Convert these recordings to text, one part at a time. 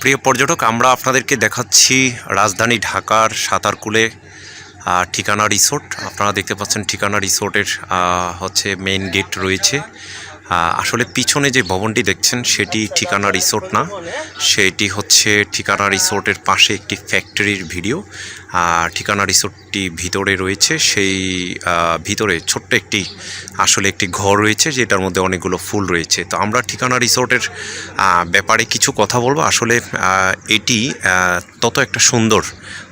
প্রিয় পর্যটক, আমরা আপনাদেরকে দেখাচ্ছি রাজধানী ঢাকার সাঁতারকুলে ঠিকানা রিসোর্ট। আপনারা দেখতে পাচ্ছেন ঠিকানা রিসোর্টের হচ্ছে মেইন গেট রয়েছে। আসলে পিছনে যে ভবনটি দেখছেন, সেটি ঠিকানা রিসোর্ট না। সেটি হচ্ছে ঠিকানা রিসোর্টের পাশে একটি ফ্যাক্টরির ভিডিও। ঠিকানা রিসোর্টটি ভিতরে রয়েছে সেই ভিতরে ছোট্ট একটি আসলে একটি ঘর রয়েছে যেটার মধ্যে অনেকগুলো ফুল রয়েছে। তো আমরা ঠিকানা রিসোর্টের ব্যাপারে কিছু কথা বলব। আসলে এটি তত একটা সুন্দর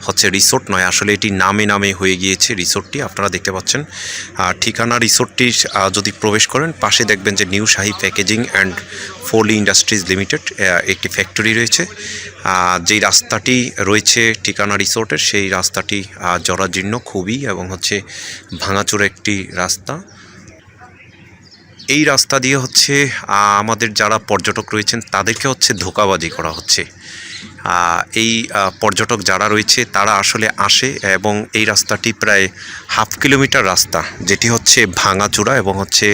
হচ্ছে রিসোর্ট নয়। আসলে এটি নামে নামে হয়ে গিয়েছে রিসোর্টটি আপনারা দেখতে পাচ্ছেন। ঠিকানা রিসোর্টটি আহ, যদি প্রবেশ করেন পাশে দেখবেন যে নিউ শাহি প্যাকেজিং অ্যান্ড ফোলি ইন্ডাস্ট্রিজ লিমিটেড একটি ফ্যাক্টরি রয়েছে। যেই রাস্তাটি রয়েছে ঠিকানা রিসোর্টের সেই রাস্তাটি আহ, জরাজীর্ণ খুবই এবং হচ্ছে ভাঙাচোর একটি রাস্তা। এই রাস্তা দিয়ে হচ্ছে আমাদের যারা পর্যটক রয়েছেন তাদেরকে হচ্ছে ধোকাবাজি করা হচ্ছে। এই পর্যটক যারা রয়েছে তারা আসলে আসে এবং এই রাস্তাটি প্রায় হাফ কিলোমিটার রাস্তা, যেটি হচ্ছে ভাঙাচূড়া এবং হচ্ছে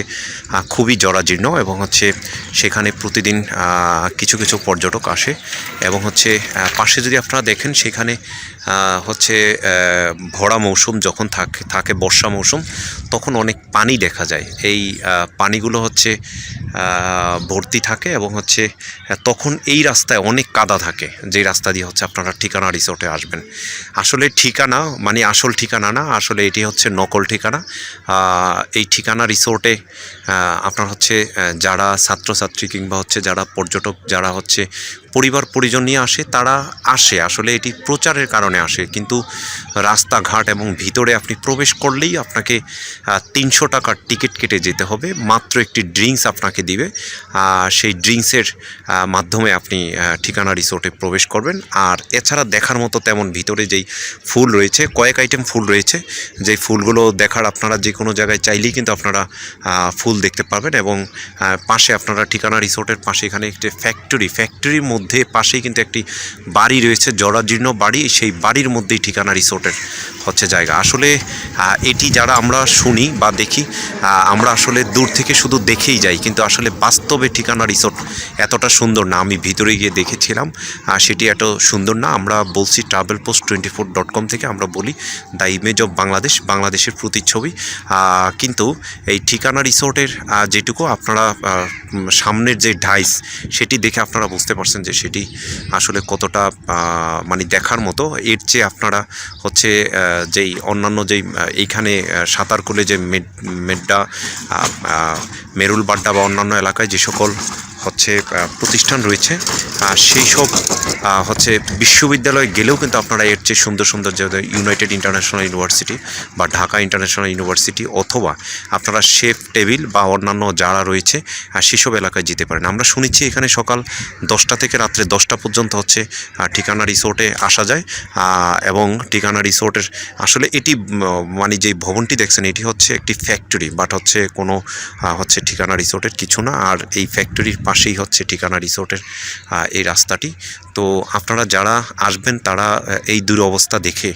খুবই জরাজীর্ণ এবং হচ্ছে সেখানে প্রতিদিন কিছু কিছু পর্যটক আসে এবং হচ্ছে পাশে যদি আপনারা দেখেন সেখানে হচ্ছে ভরা মৌসুম যখন থাকে থাকে বর্ষা মৌসুম তখন অনেক পানি দেখা যায়। এই পানিগুলো হচ্ছে ভর্তি থাকে এবং হচ্ছে, তখন এই রাস্তায় অনেক কাদা থাকে। যেই রাস্তা দিয়ে হচ্ছে আপনারা ঠিকানা রিসোর্টে আসবেন। আসলে ঠিকানা মানে আসল ঠিকানা না, আসলে এটি হচ্ছে নকল ঠিকানা। এই ঠিকানা রিসোর্টে আপনার হচ্ছে যারা ছাত্রছাত্রী কিংবা হচ্ছে যারা পর্যটক, যারা হচ্ছে পরিবার পরিজন নিয়ে আসে, তারা আসে। আসলে এটি প্রচারের কারণে আসে। কিন্তু রাস্তাঘাট এবং ভিতরে আপনি প্রবেশ করলেই আপনাকে তিনশো টাকার টিকিট কেটে যেতে হবে। মাত্র একটি ড্রিঙ্কস আপনাকে দিবে। সেই ড্রিঙ্কসের মাধ্যমে আপনি ঠিকানা রিসোর্টে প্রবেশ করবেন। আর এছাড়া দেখার মতো তেমন ভিতরে যেই ফুল রয়েছে, কয়েক আইটেম ফুল রয়েছে, যেই ফুলগুলো দেখার আপনারা যে কোনো জায়গায় চাইলেই কিন্তু আপনারা ফুল দেখতে পাবেন এবং পাশে আপনারা ঠিকানা রিসোর্টের পাশে এখানে একটি ফ্যাক্টরি ফ্যাক্টরির মধ্যে পাশেই কিন্তু একটি বাড়ি রয়েছে, জরাজীর্ণ বাড়ি, সেই বাড়ির মধ্যেই ঠিকানা রিসোর্টের হচ্ছে জায়গা। আসলে এটি যারা আমরা শুনি বা দেখি আমরা আসলে দূর থেকে শুধু দেখেই যাই, কিন্তু আসলে বাস্তবে ঠিকানা রিসোর্ট এতটা সুন্দর না। আমি ভিতরে গিয়ে দেখেছিলাম আহ, সেটি এত সুন্দর না আমরা বলছি travel post twenty four dot com থেকে আমরা বলি দ্য ইমেজ অফ বাংলাদেশ বাংলাদেশের প্রতিচ্ছবি। কিন্তু এই ঠিকানা রিসোর্টের যেটুকু আপনারা সামনের যে ডাইস সেটি দেখে আপনারা বুঝতে পারছেন যে সেটি আসলে কতটা মানে দেখার মতো। এর চেয়ে আপনারা হচ্ছে যেই অন্যান্য যেই এইখানে আহ, সাঁতারকুলে যে মেড মেড্ডা মেরুল বাড্ডা বা অন্যান্য এলাকায় যে সকল হচ্ছে প্রতিষ্ঠান রয়েছে। আহ, সেই সব হচ্ছে বিশ্ববিদ্যালয়ে গেলেও কিন্তু আপনারা এর চেয়ে সুন্দর সুন্দর যে ইউনাইটেড ইন্টারন্যাশনাল ইউনিভার্সিটি বা ঢাকা ইন্টারন্যাশনাল ইউনিভার্সিটি অথবা আপনারা শেফ টেবিল বা অন্যান্য যারা রয়েছে আহ, সেসব এলাকায় যেতে পারেন। আমরা শুনেছি এখানে সকাল দশটা থেকে রাত্রে দশটা পর্যন্ত হচ্ছে ঠিকানা রিসোর্টে আসা যায়। এবং ঠিকানা রিসোর্টের আসলে এটি মানে যে ভবনটি দেখছেন এটি হচ্ছে একটি ফ্যাক্টরি বাট হচ্ছে কোনো হচ্ছে ঠিকানা রিসোর্টের কিছু না। আর এই ফ্যাক্টরির পাশেই হচ্ছে ঠিকানা রিসোর্টের এই রাস্তাটি। তো আপনারা যারা আসবেন তারা এই দুরবস্থা দেখে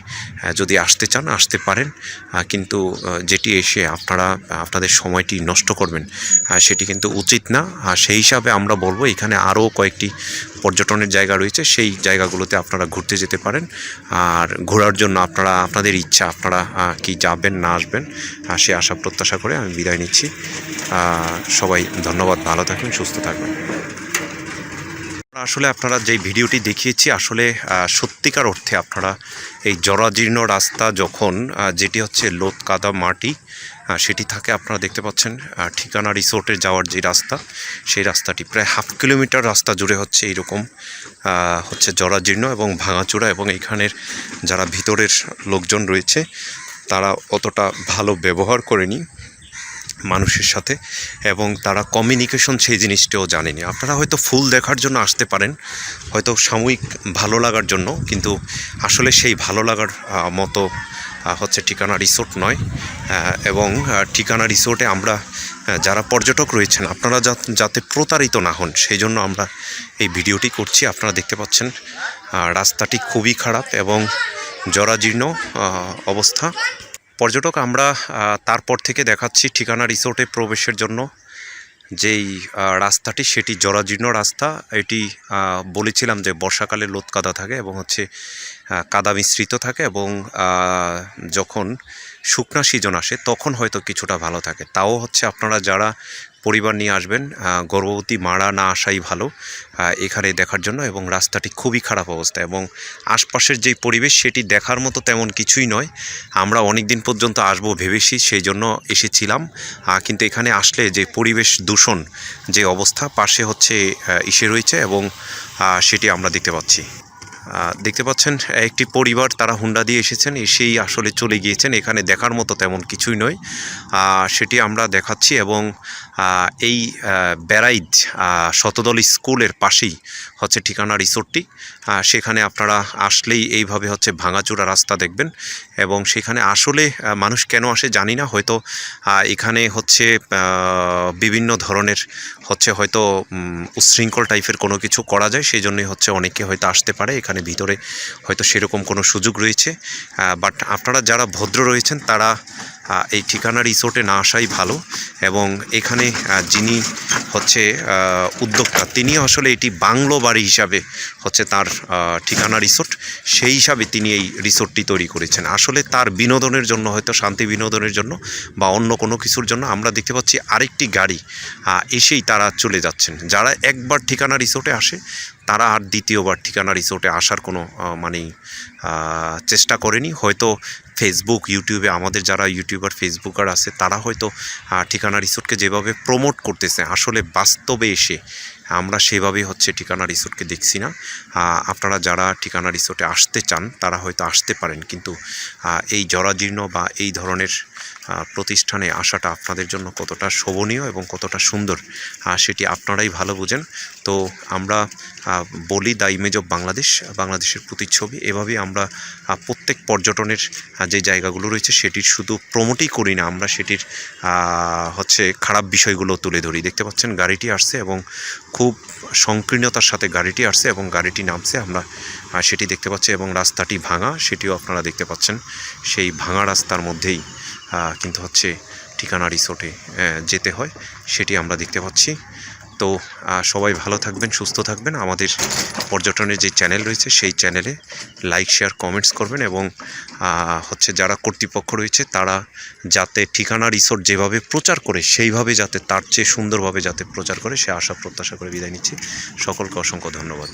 যদি আসতে চান, আসতে পারেন। কিন্তু যেটি এসে আপনারা, আপনাদের সময়টি নষ্ট করবেন সেটি কিন্তু উচিত না। আর সেই হিসাবে আমরা বলব, এখানে আরও কয়েকটি পর্যটনের জায়গা রয়েছে। সেই জায়গাগুলোতে আপনারা ঘুরতে যেতে পারেন। আর ঘোরার জন্য আপনারা, আপনাদের ইচ্ছা, আপনারা কি যাবেন, না আসবেন সে আশা প্রত্যাশা করে আমি বিদায় নিচ্ছি। সবাই ধন্যবাদ। ভালো থাকবেন, সুস্থ থাকবেন। আসলে আপনারা যেই ভিডিওটি দেখিয়েছি, আসলে সত্যিকার অর্থে আপনারা এই জরাজীর্ণ রাস্তা যখন যেটি হচ্ছে লোত কাদা মাটি সেটি থাকে আপনারা দেখতে পাচ্ছেন ঠিকানা রিসোর্টে যাওয়ার যে রাস্তা, সেই রাস্তাটি প্রায় হাফ কিলোমিটার রাস্তা জুড়ে হচ্ছে এইরকম হচ্ছে জরাজীর্ণ এবং ভাঙাচোরা এবং এইখানের যারা ভিতরের লোকজন রয়েছে, তারা অতটা ভালো ব্যবহার করেনি। মানুষের সাথে এবং তারা কমিউনিকেশন সেই জিনিসটাও জানেনি। আপনারা হয়তো ফুল দেখার জন্য আসতে পারেন, হয়তো সাময়িক ভালো লাগার জন্য, কিন্তু আসলে সেই ভালো লাগার মতো হচ্ছে ঠিকানা রিসোর্ট নয়। এবং ঠিকানা রিসোর্টে আমরা যারা পর্যটক রয়েছেন, আপনারা যাতে প্রতারিত না হন, সেই জন্য আমরা এই ভিডিওটি করছি। আপনারা দেখতে পাচ্ছেন রাস্তাটি খুবই খারাপ এবং জরাজীর্ণ অবস্থা। পর্যটক, আমরা তারপর থেকে দেখাচ্ছি ঠিকানা রিসোর্টে প্রবেশের জন্য। যেই রাস্তাটি সেটি জরাজীর্ণ রাস্তা। এটি বলেছিলাম যে বর্ষাকালে লোৎকাদা থাকে এবং হচ্ছে কাদা মিশ্রিত থাকে এবং যখন শুকনা সিজন আসে তখন হয়তো কিছুটা ভালো থাকে। তাও হচ্ছে আপনারা যারা পরিবার নিয়ে আসবেন গর্ভবতী মারা না আসাই ভালো এখানে দেখার জন্য এবং রাস্তাটি খুবই খারাপ অবস্থা এবং আশপাশের যেই পরিবেশ সেটি দেখার মতো তেমন কিছুই নয়। আমরা অনেক দিন পর্যন্ত আসব ভেবেছি, সেই জন্য এসেছিলাম। কিন্তু এখানে আসলে যে পরিবেশ দূষণ যে অবস্থা, পাশে হচ্ছে ইসে রয়েছে এবং সেটি আমরা দেখতে পাচ্ছি। দেখতে পাচ্ছেন একটি পরিবার তারা হুন্ডা দিয়ে এসেছেন এসেই আসলে চলে গিয়েছেন। এখানে দেখার মতো তেমন কিছুই নয়। সেটি আমরা দেখাচ্ছি এবং এই বেড়াইদ শতদল স্কুলের পাশেই হচ্ছে ঠিকানা রিসোর্টটি। সেখানে আপনারা আসলেই এইভাবে হচ্ছে ভাঙাচোরা রাস্তা দেখবেন এবং সেখানে আসলে মানুষ কেন আসে জানি না। হয়তো এখানে হচ্ছে বিভিন্ন ধরনের হচ্ছে হয়তো উম, উচ্ছৃঙ্খল টাইপের কোনো কিছু করা যায়। সেই জন্যই হচ্ছে অনেকে হয়তো আসতে পারে। এখানে ভিতরে হয়তো সেরকম কোনো সুযোগ রয়েছে বাট আপনারা যারা ভদ্র রয়েছেন তারা এই ঠিকানা রিসোর্টে না আসাই ভালো এবং এখানে যিনি হচ্ছে উদ্যোক্তা, তিনি আসলে এটি বাংলো বাড়ি হিসাবে হচ্ছে তার ঠিকানা রিসোর্ট, সেই হিসাবে তিনি এই রিসোর্টটি তৈরি করেছেন। আসলে তার বিনোদনের জন্য, হয়তো শান্তি বিনোদনের জন্য বা অন্য কোনো কিছুর জন্য আমরা দেখতে পাচ্ছি আরেকটি গাড়ি এসেই তারা চলে যাচ্ছেন। যারা একবার ঠিকানা রিসোর্টে আসে, তারা আর দ্বিতীয়বার ঠিকানা রিসোর্টে আসার কোনো মানে চেষ্টা করেনি। হয়তো ফেসবুক ইউটিউবে আমাদের যারা ইউটিউবার ফেসবুকার আছে, তারা হয়তো ঠিকানা রিসোর্টকে যেভাবে প্রমোট করতেছে, আসলে বাস্তবে এসে আমরা সেভাবে হচ্ছে ঠিকানা রিসোর্টকে দেখছি না। আপনারা যারা ঠিকানা রিসোর্টে আসতে চান, তারা হয়তো আসতে পারেন, কিন্তু এই জরাজীর্ণ বা এই ধরনের প্রতিষ্ঠানে আসাটা আপনাদের জন্য কতটা শোভনীয় এবং কতটা সুন্দর সেটি আপনারাই ভালো বুঝেন। তো আমরা বলি দ্য ইমেজ অফ বাংলাদেশ, বাংলাদেশের প্রতিচ্ছবি। এভাবেই আমরা প্রত্যেক পর্যটনের যে জায়গাগুলো রয়েছে, সেটির শুধু প্রমোটই করি না, আমরা সেটির হচ্ছে খারাপ বিষয়গুলো তুলে ধরি। দেখতে পাচ্ছেন, গাড়িটি আসছে এবং খুব সংকীর্ণতার সাথে গাড়িটি আসছে এবং গাড়িটি নামছে, আমরা সেটি দেখতে পাচ্ছি এবং রাস্তাটি ভাঙা, সেটিও আপনারা দেখতে পাচ্ছেন। সেই ভাঙা রাস্তার মধ্যেই কিন্তু হচ্ছে ঠিকানা রিসোর্টে যেতে হয়, সেটি আমরা দেখতে পাচ্ছি। তো সবাই ভালো থাকবেন, সুস্থ থাকবেন। আমাদের পর্যটনের যে চ্যানেল রয়েছে, সেই চ্যানেলে লাইক শেয়ার কমেন্টস করবেন এবং হচ্ছে যারা কর্তৃপক্ষ রয়েছে, তারা যাতে ঠিকানা রিসোর্ট যেভাবে প্রচার করে, সেইভাবে যাতে তার চেয়ে সুন্দরভাবে যাতে প্রচার করে, সে আশা, প্রত্যাশা করে বিদায় নিচ্ছি। সকলকে অসংখ্য ধন্যবাদ।